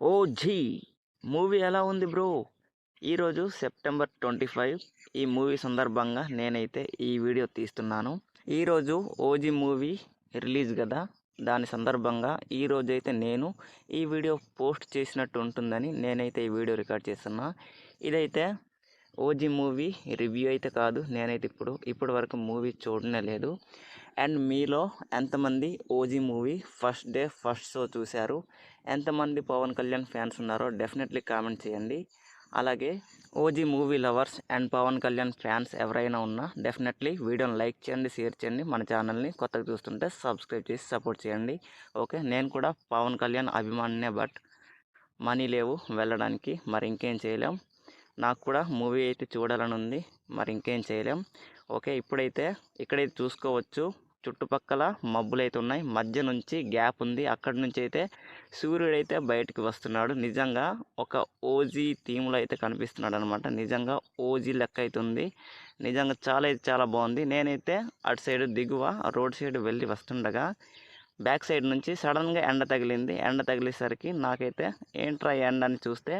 O G movie ఎలా ఉంది bro? ఈరోజు సెప్టెంబర్ ట్వంటీ ఫైవ్. ఈ మూవీ సందర్భంగా నేనైతే ఈ వీడియో తీస్తున్నాను. ఈరోజు ఓజీ మూవీ రిలీజ్ కదా దాని సందర్భంగా ఈరోజు అయితే నేను ఈ వీడియో పోస్ట్ చేసినట్టు ఉంటుందని నేనైతే ఈ వీడియో రికార్డ్ చేస్తున్నా. ఇదైతే ఓజీ మూవీ రివ్యూ అయితే కాదు. నేనైతే ఇప్పుడు ఇప్పటి వరకు మూవీ చూడనే లేదు. అండ్ మీలో ఎంతమంది OG movie first day first show చూశారు? ఎంతమంది పవన్ కళ్యాణ్ ఫ్యాన్స్ ఉన్నారో డెఫినెట్లీ కామెంట్ చేయండి. అలాగే OG movie lovers and Pawan Kalyan fans ఎవరైనా ఉన్నా డెఫినెట్లీ వీడియోని లైక్ చేయండి షేర్ చేయండి మన ఛానల్ని కొత్తగా చూస్తుంటే సబ్స్క్రైబ్ చేసి సపోర్ట్ చేయండి. ఓకే నేను కూడా పవన్ కళ్యాణ్ అభిమానినే బట్ మనీ లేవు వెళ్ళడానికి మరి ఇంకేం చేయలేం. నాకు కూడా మూవీ అయితే చూడాలని ఉంది మరి ఇంకేం చేయలేం. ఓకే ఇప్పుడైతే ఇక్కడైతే చూసుకోవచ్చు. చుట్టుపక్కల మబ్బులు అయితే ఉన్నాయి. మధ్య నుంచి గ్యాప్ ఉంది. అక్కడి నుంచి అయితే సూర్యుడు అయితే బయటికి వస్తున్నాడు. నిజంగా ఒక ఓజీ థీమ్లో అయితే కనిపిస్తున్నాడు అనమాట నిజంగా ఓజీ లెక్క అయితే ఉంది. నిజంగా చాలా అయితే చాలా బాగుంది. నేనైతే అటు సైడ్ దిగువ రోడ్ సైడ్ వెళ్ళి వస్తుండగా బ్యాక్ సైడ్ నుంచి సడన్గా ఎండ తగిలింది. ఎండ తగిలేసరికి నాకైతే ఏంట్రా ఎండ అని చూస్తే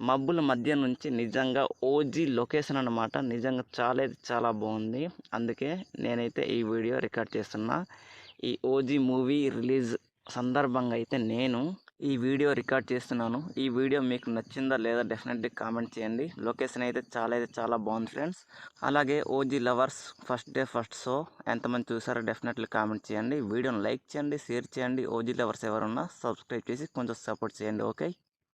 మబ్బుల మధ్య నుంచి నిజంగా ఓజీ లొకేషన్ అనమాట నిజంగా చాలా చాలా బాగుంది. అందుకే నేనైతే ఈ వీడియో రికార్డ్ చేస్తున్నా. ఈ ఓజీ మూవీ రిలీజ్ సందర్భంగా అయితే నేను ఈ వీడియో రికార్డ్ చేస్తున్నాను. ఈ వీడియో మీకు నచ్చిందా లేదా డెఫినెట్లీ కామెంట్ చేయండి. లొకేషన్ అయితే చాలా అయితే చాలా బాగుంది ఫ్రెండ్స్ అలాగే OG lovers first day first show ఎంతమంది చూసారో డెఫినెట్లీ కామెంట్ చేయండి. వీడియోని లైక్ చేయండి షేర్ చేయండి. ఓజీ లవర్స్ ఎవరున్నా సబ్స్క్రైబ్ చేసి కొంచెం సపోర్ట్ చేయండి ఓకే